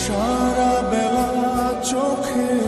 সারা বেলা চোখে